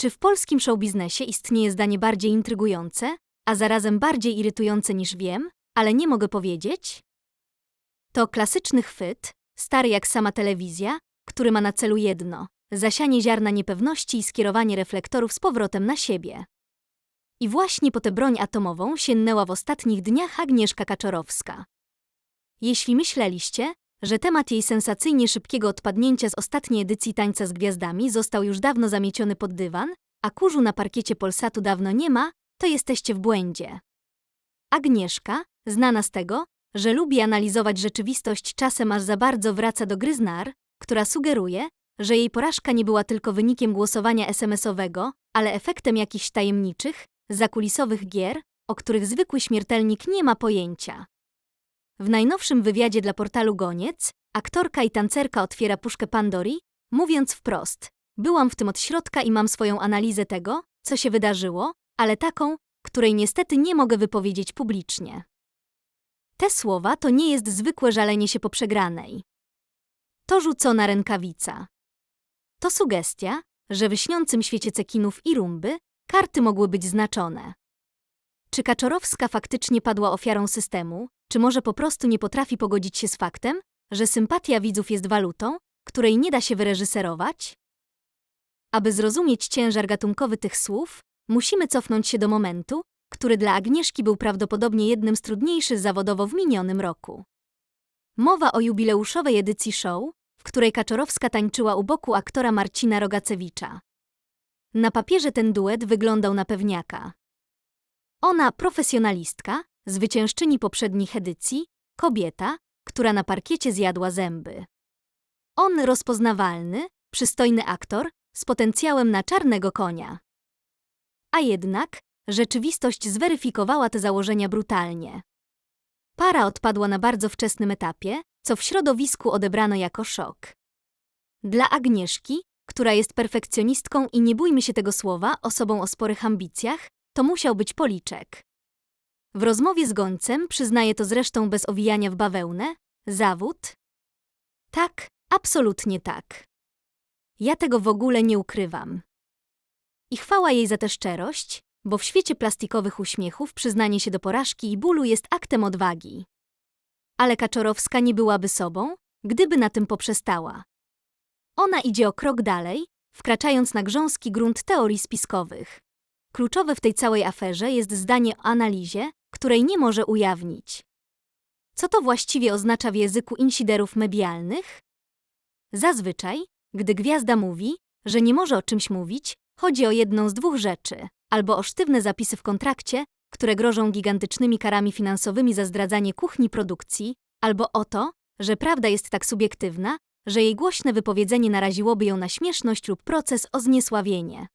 Czy w polskim showbiznesie istnieje zdanie bardziej intrygujące, a zarazem bardziej irytujące niż wiem, ale nie mogę powiedzieć? To klasyczny chwyt, stary jak sama telewizja, który ma na celu jedno zasianie ziarna niepewności i skierowanie reflektorów z powrotem na siebie. I właśnie po tę broń atomową sięgnęła w ostatnich dniach Agnieszka Kaczorowska. Jeśli myśleliście, że temat jej sensacyjnie szybkiego odpadnięcia z ostatniej edycji Tańca z Gwiazdami został już dawno zamieciony pod dywan, a kurzu na parkiecie Polsatu dawno nie ma, to jesteście w błędzie. Agnieszka, znana z tego, że lubi analizować rzeczywistość czasem aż za bardzo wraca do gry Znar, która sugeruje, że jej porażka nie była tylko wynikiem głosowania SMS-owego, ale efektem jakichś tajemniczych, zakulisowych gier, o których zwykły śmiertelnik nie ma pojęcia. W najnowszym wywiadzie dla portalu Goniec aktorka i tancerka otwiera puszkę Pandori, mówiąc wprost: Byłam w tym od środka i mam swoją analizę tego, co się wydarzyło, ale taką, której niestety nie mogę wypowiedzieć publicznie. Te słowa to nie jest zwykłe żalenie się po przegranej. To rzucona rękawica. To sugestia, że w śniącym świecie cekinów i rumby karty mogły być znaczone. Czy Kaczorowska faktycznie padła ofiarą systemu, czy może po prostu nie potrafi pogodzić się z faktem, że sympatia widzów jest walutą, której nie da się wyreżyserować? Aby zrozumieć ciężar gatunkowy tych słów, musimy cofnąć się do momentu, który dla Agnieszki był prawdopodobnie jednym z trudniejszych zawodowo w minionym roku. Mowa o jubileuszowej edycji show, w której Kaczorowska tańczyła u boku aktora Marcina Rogacewicza. Na papierze ten duet wyglądał na pewniaka. Ona profesjonalistka, zwyciężczyni poprzednich edycji, kobieta, która na parkiecie zjadła zęby. On rozpoznawalny, przystojny aktor z potencjałem na czarnego konia. A jednak rzeczywistość zweryfikowała te założenia brutalnie. Para odpadła na bardzo wczesnym etapie, co w środowisku odebrano jako szok. Dla Agnieszki, która jest perfekcjonistką i nie bójmy się tego słowa, osobą o sporych ambicjach, to musiał być policzek. W rozmowie z gońcem przyznaje to zresztą bez owijania w bawełnę, zawód. Tak, absolutnie tak. Ja tego w ogóle nie ukrywam. I chwała jej za tę szczerość, bo w świecie plastikowych uśmiechów przyznanie się do porażki i bólu jest aktem odwagi. Ale Kaczorowska nie byłaby sobą, gdyby na tym poprzestała. Ona idzie o krok dalej, wkraczając na grząski grunt teorii spiskowych. Kluczowe w tej całej aferze jest zdanie o analizie, której nie może ujawnić. Co to właściwie oznacza w języku insiderów medialnych? Zazwyczaj, gdy gwiazda mówi, że nie może o czymś mówić, chodzi o jedną z dwóch rzeczy: albo o sztywne zapisy w kontrakcie, które grożą gigantycznymi karami finansowymi za zdradzanie kuchni produkcji, albo o to, że prawda jest tak subiektywna, że jej głośne wypowiedzenie naraziłoby ją na śmieszność lub proces o zniesławienie.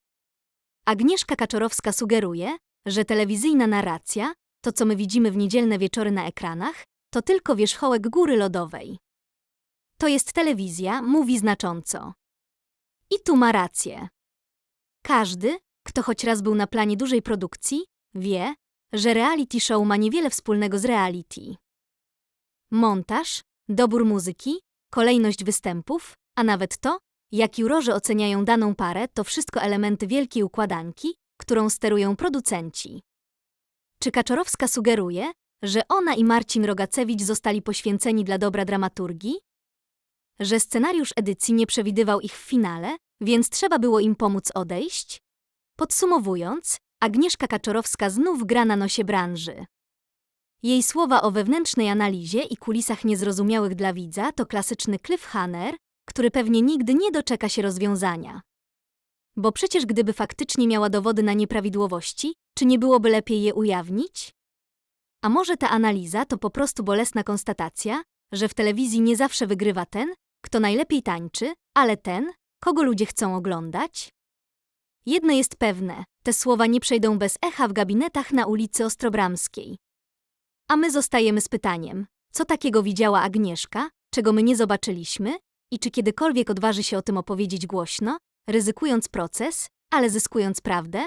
Agnieszka Kaczorowska sugeruje, że telewizyjna narracja, to co my widzimy w niedzielne wieczory na ekranach, to tylko wierzchołek góry lodowej. To jest telewizja, mówi znacząco. I tu ma rację. Każdy, kto choć raz był na planie dużej produkcji, wie, że reality show ma niewiele wspólnego z reality. Montaż, dobór muzyki, kolejność występów, a nawet to, jak jurorzy oceniają daną parę, to wszystko elementy wielkiej układanki, którą sterują producenci. Czy Kaczorowska sugeruje, że ona i Marcin Rogacewicz zostali poświęceni dla dobra dramaturgii? Że scenariusz edycji nie przewidywał ich w finale, więc trzeba było im pomóc odejść? Podsumowując, Agnieszka Kaczorowska znów gra na nosie branży. Jej słowa o wewnętrznej analizie i kulisach niezrozumiałych dla widza to klasyczny cliffhanger, który pewnie nigdy nie doczeka się rozwiązania. Bo przecież gdyby faktycznie miała dowody na nieprawidłowości, czy nie byłoby lepiej je ujawnić? A może ta analiza to po prostu bolesna konstatacja, że w telewizji nie zawsze wygrywa ten, kto najlepiej tańczy, ale ten, kogo ludzie chcą oglądać? Jedno jest pewne, te słowa nie przejdą bez echa w gabinetach na ulicy Ostrobramskiej. A my zostajemy z pytaniem, co takiego widziała Agnieszka, czego my nie zobaczyliśmy i czy kiedykolwiek odważy się o tym opowiedzieć głośno, ryzykując proces, ale zyskując prawdę?